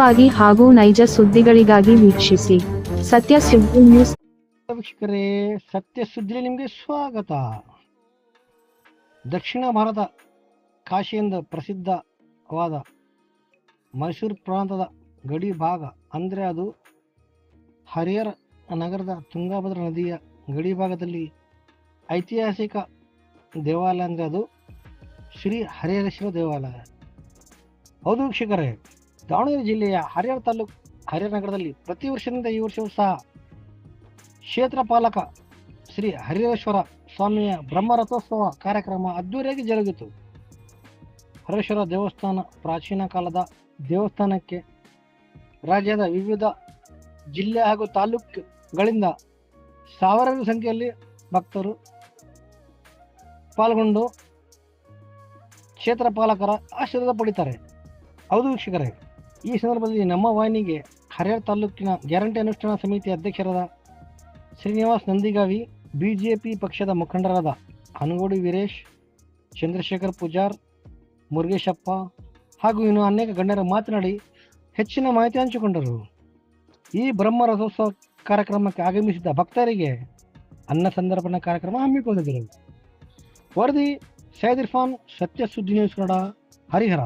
ವಾಗಿ ಹಾಗೂ ನೈಜ ಸುದ್ದಿಗಳಿಗಾಗಿ ವೀಕ್ಷಿಸಿ ಸತ್ಯ ಸುದ್ದಿ ನ್ಯೂಸ್. ವೀಕ್ಷಕರೇ, ಸತ್ಯ ಸುದ್ದಿ ನಿಮಗೆ ಸ್ವಾಗತ. ದಕ್ಷಿಣ ಭಾರತ ಕಾಶಿಯಿಂದ ಪ್ರಸಿದ್ಧವಾದ ಮೈಸೂರು ಪ್ರಾಂತದ ಗಡಿ ಭಾಗ ಅಂದರೆ ಅದು ಹರಿಹರ ನಗರದ ತುಂಗಾಭದ್ರ ನದಿಯ ಗಡಿ ಭಾಗದಲ್ಲಿ ಐತಿಹಾಸಿಕ ದೇವಾಲಯ ಅಂದರೆ ಅದು ಶ್ರೀ ಹರಿಹರೇಶ್ವರ ದೇವಾಲಯ. ಹೌದು ವೀಕ್ಷಕರೇ. ದಾವಣಗೆರೆ ಜಿಲ್ಲೆಯ ಹರಿಹರ ತಾಲೂಕು ಹರಿಹರ ನಗರದಲ್ಲಿ ಪ್ರತಿ ವರ್ಷದಿಂದ ಈ ವರ್ಷವೂ ಸಹ ಕ್ಷೇತ್ರ ಪಾಲಕ ಶ್ರೀ ಹರಿಹರೇಶ್ವರ ಸ್ವಾಮಿಯ ಬ್ರಹ್ಮರಥೋತ್ಸವ ಕಾರ್ಯಕ್ರಮ ಅದ್ದೂರಿಯಾಗಿ ಜರುಗಿತು. ಹರೇಶ್ವರ ದೇವಸ್ಥಾನ ಪ್ರಾಚೀನ ಕಾಲದ ದೇವಸ್ಥಾನಕ್ಕೆ ರಾಜ್ಯದ ವಿವಿಧ ಜಿಲ್ಲೆ ಹಾಗೂ ತಾಲೂಕುಗಳಿಂದ ಸಾವಿರಾರು ಸಂಖ್ಯೆಯಲ್ಲಿ ಭಕ್ತರು ಪಾಲ್ಗೊಂಡು ಕ್ಷೇತ್ರ ಪಾಲಕರ ಆಶೀರ್ವಾದ ಪಡಿತಾರೆ. ಹೌದು ವೀಕ್ಷಕರೇ, ಈ ಸಂದರ್ಭದಲ್ಲಿ ನಮ್ಮ ವಾಹಿನಿಗೆ ಹರಿಹರ ತಾಲೂಕಿನ ಗ್ಯಾರಂಟಿ ಅನುಷ್ಠಾನ ಸಮಿತಿ ಅಧ್ಯಕ್ಷರಾದ Srinivas Nandigavi B J P ಪಕ್ಷದ ಮುಖಂಡರಾದ ಹನಗೋಡಿ ವೀರೇಶ್, ಚಂದ್ರಶೇಖರ್ ಪೂಜಾರ್, ಮುರುಗೇಶಪ್ಪ ಹಾಗೂ ಇನ್ನು ಅನೇಕ ಗಣ್ಯರು ಮಾತನಾಡಿ ಹೆಚ್ಚಿನ ಮಾಹಿತಿ ಹಂಚಿಕೊಂಡರು. ಈ ಬ್ರಹ್ಮ ರಥೋತ್ಸವ ಕಾರ್ಯಕ್ರಮಕ್ಕೆ ಆಗಮಿಸಿದ ಭಕ್ತರಿಗೆ ಅನ್ನ ಸಂದರ್ಭನ ಕಾರ್ಯಕ್ರಮ ಹಮ್ಮಿಕೊಂಡಿದ್ದರು. ವರದಿ Syed Irfan Satya Suddi news Kannada, Harihara.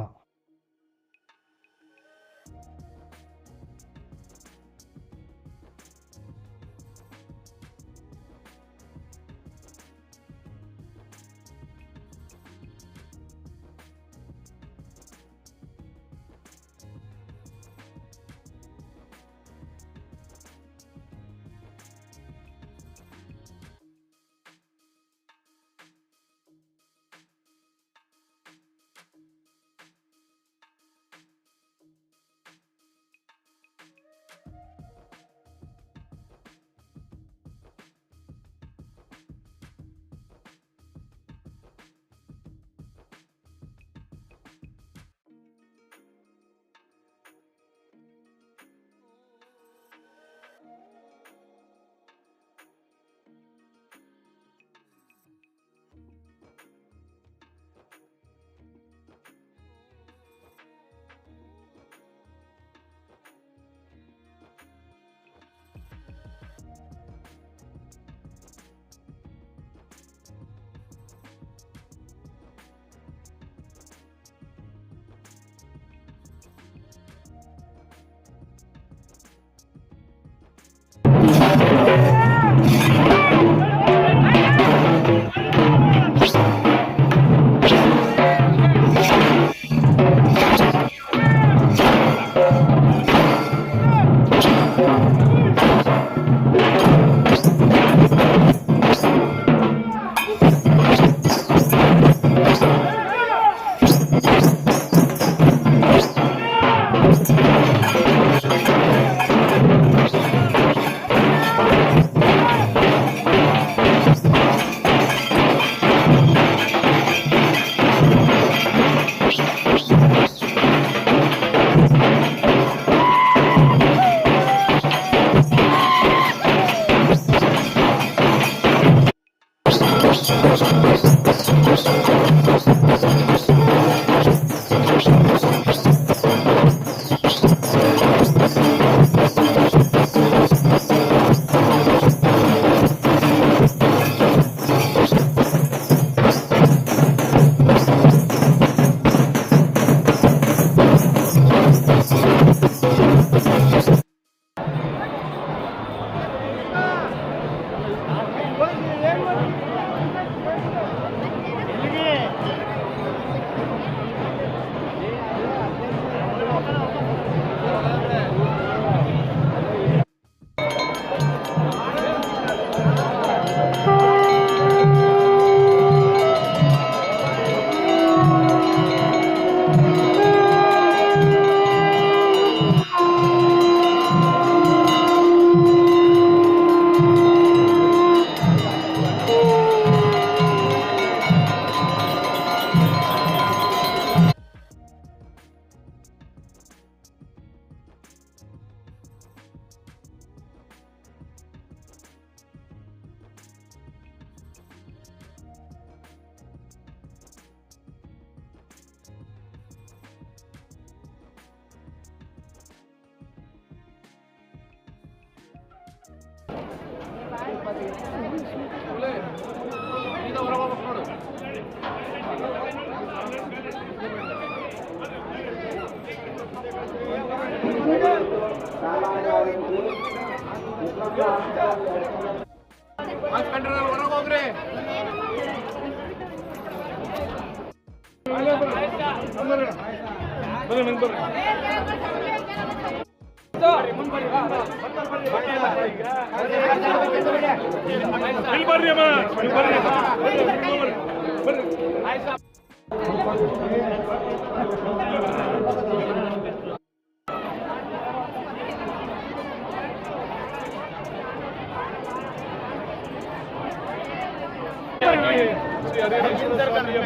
Shri Harihareshwara ಸ್ವಾಮಿಯ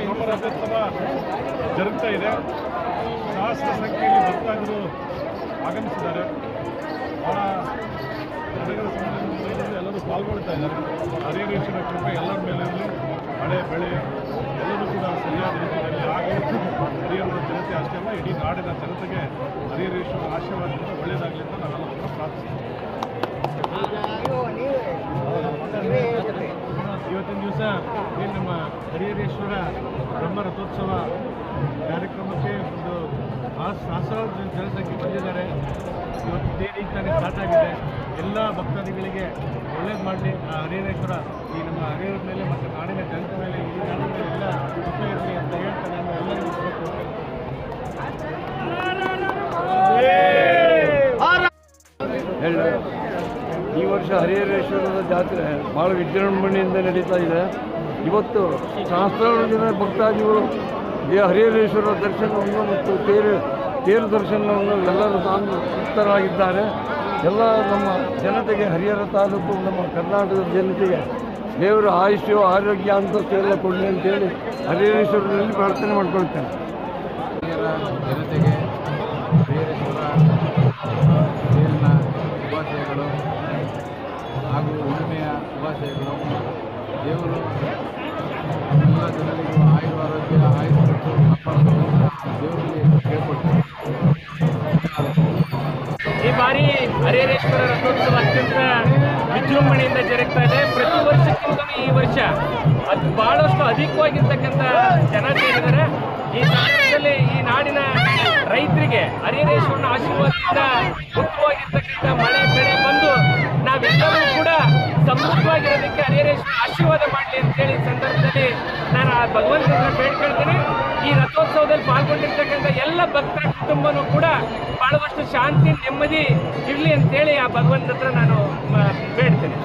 ಬ್ರಹ್ಮರಥೋತ್ಸವ ಜರುಗ್ತಾ ಇದೆ. ಸಹಸ್ರ ಸಂಖ್ಯೆಯಲ್ಲಿ ಭಕ್ತಾದರು ಆಗಮಿಸಿದ್ದಾರೆ. ನಗರ ಸಮಾಜದಲ್ಲಿ ಎಲ್ಲರೂ ಪಾಲ್ಗೊಳ್ತಾ ಇದ್ದಾರೆ. ಹರಿಹರೇಶ್ವರ ಕೃಪೆ ಎಲ್ಲರ ಮೇಲೆ ಇರಲಿ. ಮಳೆ, ಬೆಳೆ, ಎಲ್ಲರೂ ಕೂಡ ಸರಿಯಾದ ರೀತಿಯಲ್ಲಿ ಆಗಲಿ. ಹರಿಹರದ ಜನತೆ ಅಷ್ಟೇ ಅಲ್ಲ, ಇಡೀ ನಾಡಿನ ಜನತೆಗೆ ಹರಿಹರೇಶ್ವರ ಆಶೀರ್ವಾದದಿಂದ ಒಳ್ಳೆಯದಾಗಲಿ ಅಂತ ನಾವೆಲ್ಲ ಕೂಡ ಪ್ರಾರ್ಥಿಸ್ತೀವಿ. ಇವತ್ತಿನ ದಿವಸ ಏನು ನಮ್ಮ ಹರಿಹರೇಶ್ವರ ಬ್ರಹ್ಮ ರಥೋತ್ಸವ ಕಾರ್ಯಕ್ರಮಕ್ಕೆ ಆ- ಜನಸಂಖ್ಯೆ ಬಂದಿದ್ದಾರೆ. ಇವತ್ತು ದೇವಿ ತಾನೇ ಸ್ಟಾರ್ಟ್ ಆಗಿದೆ. ಎಲ್ಲ ಭಕ್ತಾದಿಗಳಿಗೆ ಒಳ್ಳೇದು ಮಾಡಲಿ. ಆ ಹರಿಹರೇಶ್ವರ, ಈ ನಮ್ಮ ಹರಿಹರ ಮೇಲೆ ಮತ್ತು ನಾಡಿನ ಜನತೆ ಮೇಲೆ, ಈ ನಾಡಿನ ಎಲ್ಲ ಸುಖ ಇರಲಿ ಅಂತ ಹೇಳ್ತಾ ನಾನು ಎಲ್ಲರಿಗೂ ಈ ವರ್ಷ ಹರಿಹರೇಶ್ವರದ ಜಾತ್ರೆ ಭಾಳ ವಿಜೃಂಭಣೆಯಿಂದ ನಡೀತಾ ಇದೆ. ಇವತ್ತು ಸಹಸ್ರಾರು ಜನ ಭಕ್ತಾದಿಗಳು ಈ ಹರಿಹರೇಶ್ವರ ದರ್ಶನವನ್ನು ಮತ್ತು ತೇರು ತೇರು ದರ್ಶನವನ್ನು ಎಲ್ಲರೂ ತಾನು ತೃಪ್ತರಾಗಿದ್ದಾರೆ ಎಲ್ಲ ನಮ್ಮ ಜನತೆಗೆ, ಹರಿಹರ ತಾಲೂಕು, ನಮ್ಮ ಕರ್ನಾಟಕದ ಜನತೆಗೆ ದೇವರ ಆಯುಷ್ಯ, ಆರೋಗ್ಯ ಅಂತಸ್ತು ಎಲ್ಲ ಕೊಡಲಿ ಅಂತೇಳಿ ಹರಿಹರೇಶ್ವರದಲ್ಲಿ ಪ್ರಾರ್ಥನೆ ಮಾಡ್ಕೊಳ್ತೇನೆ. ಜನತೆಗೆ ಆರೋಗ್ಯ ಈ ಬಾರಿ ಹರಿಹರೇಶ್ವರ ರಥೋತ್ಸವ ಅತ್ಯಂತ ವಿಜೃಂಭಣೆಯಿಂದ ಜರುಗ್ತಾ ಇದೆ. ಪ್ರತಿ ವರ್ಷಕ್ಕಿಂತ ಈ ವರ್ಷ ಅದು ಬಹಳಷ್ಟು ಅಧಿಕವಾಗಿರ್ತಕ್ಕಂಥ ಜನ ಸೇರಿದ್ದಾರೆ. ಈ ಸಂದರ್ಭದಲ್ಲಿ ಈ ನಾಡಿನ ರೈತರಿಗೆ ಹರಿಹರೇಶ್ವರನ ಆಶೀರ್ವಾದದಿಂದ ಉತ್ತಮವಾಗಿರ್ತಕ್ಕಂಥ ಮಳೆ, ಬೆಳೆ ಬಂದು ನಾವೆಲ್ಲರೂ ಕೂಡ ಸಮೃದ್ಧವಾಗಿರೋದಕ್ಕೆ ಹರಿಹರೇಶ್ವರ ಆಶೀರ್ವಾದ ಮಾಡಲಿ ಅಂತೇಳಿ ಸಂದರ್ಭದಲ್ಲಿ ನಾನು ಆ ಭಗವಂತನ ಬೇಡ್ಕೊಳ್ತೀನಿ ಈ ರಥೋತ್ಸವದಲ್ಲಿ ಪಾಲ್ಗೊಂಡಿರ್ತಕ್ಕಂಥ ಎಲ್ಲ ಭಕ್ತರ ಕುಟುಂಬನೂ ಕೂಡ ಬಹಳಷ್ಟು ಶಾಂತಿ, ನೆಮ್ಮದಿ ಇರಲಿ ಅಂತೇಳಿ ಆ ಭಗವಂತ ಹತ್ರ ನಾನು ಬೇಡ್ತೇನೆ.